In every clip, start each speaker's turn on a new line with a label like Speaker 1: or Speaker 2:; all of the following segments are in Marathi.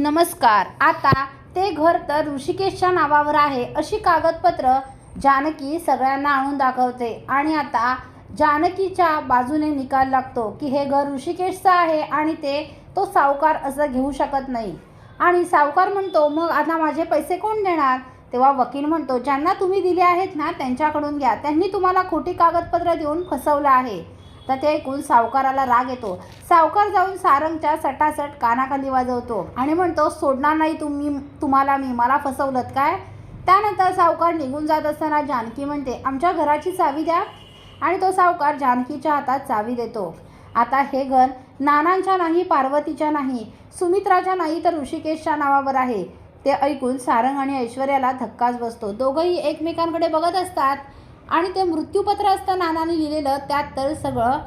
Speaker 1: नमस्कार. आता ते घर तर ऋषिकेशच्या नावावर आहे अशी कागदपत्र जानकी सगळ्यांना आणून दाखवते. आणि आता जानकीच्या बाजूने निकाल लागतो की हे घर ऋषिकेशचं आहे आणि ते तो सावकार असं घेऊ शकत नाही. आणि सावकार म्हणतो मग आता माझे पैसे कोण देणार? तेव्हा वकील म्हणतो ज्यांना तुम्ही दिले आहेत ना त्यांच्याकडून घ्या. त्यांनी तुम्हाला खोटी कागदपत्र देऊन फसवलं आहे. तर ते ऐकून सावकाराला राग येतो. सावकार जाऊन सारंगच्या सटासट कानाखाली वाजवतो आणि म्हणतो सोडणार नाही तुम्ही तुम्हाला मी मला फसवलत काय? त्यानंतर सावकार निघून जात असताना जानकी म्हणते आमच्या घराची चावी द्या. आणि तो सावकार जानकीच्या हातात चावी देतो. आता हे घर नानांच्या नाही पार्वतीच्या नाही सुमित्राच्या नाही तर ऋषिकेशच्या नावावर आहे. ते ऐकून सारंग आणि ऐश्वर्याला धक्काच बसतो. दोघंही एकमेकांकडे बघत असतात. आणि ते मृत्यूपत्र असतं नानाने लिहिलेलं त्यात तर सगळं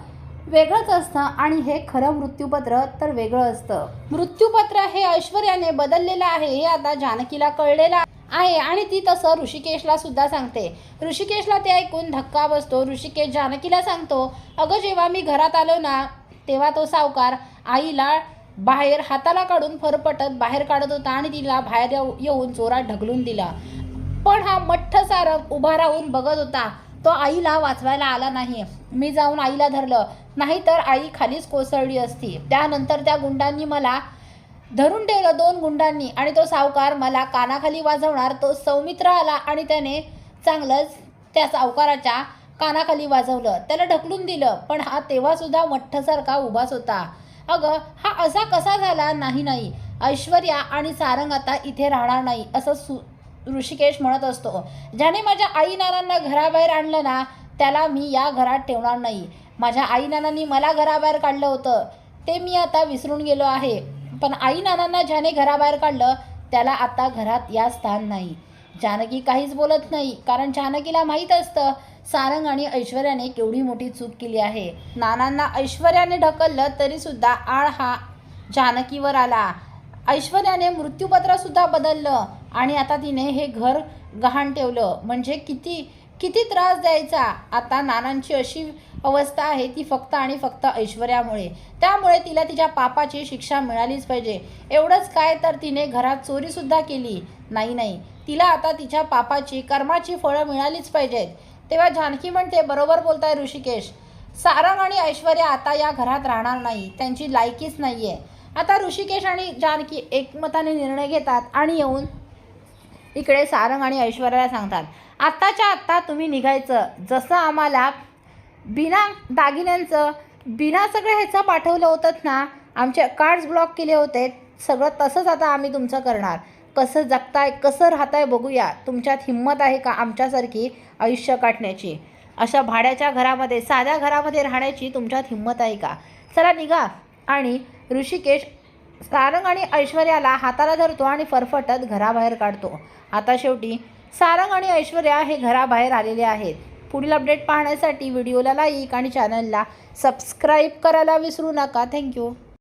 Speaker 1: वेगळंच असतं आणि हे खरं मृत्यूपत्र तर वेगळं असतं. मृत्यूपत्र हे ऐश्वर्याने बदललेलं आहे हे आता जानकीला कळलेलं आहे आणि ती तसं ऋषिकेशला सुद्धा सांगते. ऋषिकेशला ते ऐकून धक्का बसतो. ऋषिकेश जानकीला सांगतो अगं जेव्हा मी घरात आलो ना तेव्हा तो सावकार आईला बाहेर हाताला काढून फरफटत बाहेर काढत होता आणि तिला बाहेर येऊ- येऊन जोरात ढकलून दिला. पण हा मठ्ठ सारंग उभा राहून बघत होता. तो आईला वाचवायला आला नाही. मी जाऊन आईला धरलं. नाहीतर आई खालीच कोसळली असती. त्यानंतर त्या गुंडांनी मला धरून ठेवलं दोन गुंडांनी आणि तो सावकार मला कानाखाली वाजवणार तो सौमित्र आला आणि त्याने चांगलंच त्या सावकाराच्या कानाखाली वाजवलं. त्याला ढकलून दिलं. पण हा तेव्हासुद्धा मठ्ठसारखा उभाच होता. अगं हा असा कसा झाला? नाही नाही. ऐश्वर्या आणि सारंग आता इथे राहणार नाही असं सु ऋषिकेश म्हणत असतो ज्याने माझ्या आई नानांना घराबाहेर आणलं ना त्याला मी या घरात ठेवणार नाही. माझ्या आई नानांनी मला घराबाहेर काढलं होतं. ते मी आता विसरून गेलो आहे. पण आई नानांना ज्याने घराबाहेर काढलं त्याला आता घरात या स्थान नाही. जानकी काहीच बोलत नाही कारण जानकीला माहीत असतं सारंग आणि ऐश्वर्याने केवढी मोठी चूक केली आहे. नानांना ऐश्वर्याने ढकललं तरीसुद्धा आळ हा जानकीवर आला. ऐश्वर्याने मृत्यूपत्रसुद्धा बदललं. आणि आता तिने हे घर गहाण ठेवलं. म्हणजे किती किती त्रास द्यायचा? आता नानांची अशी अवस्था आहे ती फक्त आणि फक्त ऐश्वर्यामुळे. त्यामुळे तिला तिच्या पापाची शिक्षा मिळालीच पाहिजे. एवढंच काय तर तिने घरात चोरीसुद्धा केली. नाही नाही. तिला आता तिच्या पापाची कर्माची फळं मिळालीच पाहिजेत. तेव्हा जानकी म्हणते बरोबर बोलताय ऋषिकेश. सारंग आणि ऐश्वर्या आता या घरात राहणार नाही. त्यांची लायकीच नाही आहे आता ऋषिकेश आणि जानकी एकमताने निर्णय घेतात आणि येऊन इकडे सारंग आणि ऐश्वर्याला सांगतात आत्ताच्या आत्ता तुम्ही निघायचं जसं आम्हाला बिना दागिन्यांचं बिना सगळं ह्याचं पाठवलं होतं ना आमचे कार्ड्स ब्लॉक केले होते सगळं तसंच आता आम्ही तुमचं करणार. कसं जगताय कसं राहताय बघूया तुमच्यात हिंमत आहे का आमच्यासारखी आयुष्य काटण्याची अशा भाड्याच्या घरामध्ये साध्या घरामध्ये राहण्याची तुमच्यात हिंमत आहे का? चला निघा. आणि ऋषिकेश सारंग आणि ऐश्वर्याला हाताला धरतो आणि फरफटत घराबाहेर काढतो. आता शेवटी सारंग आणि ऐश्वर्या हे घराबाहेर आलेले आहेत. पुढील अपडेट पाहण्यासाठी व्हिडिओला लाईक आणि चॅनलला सबस्क्राईब करायला विसरू नका. थँक्यू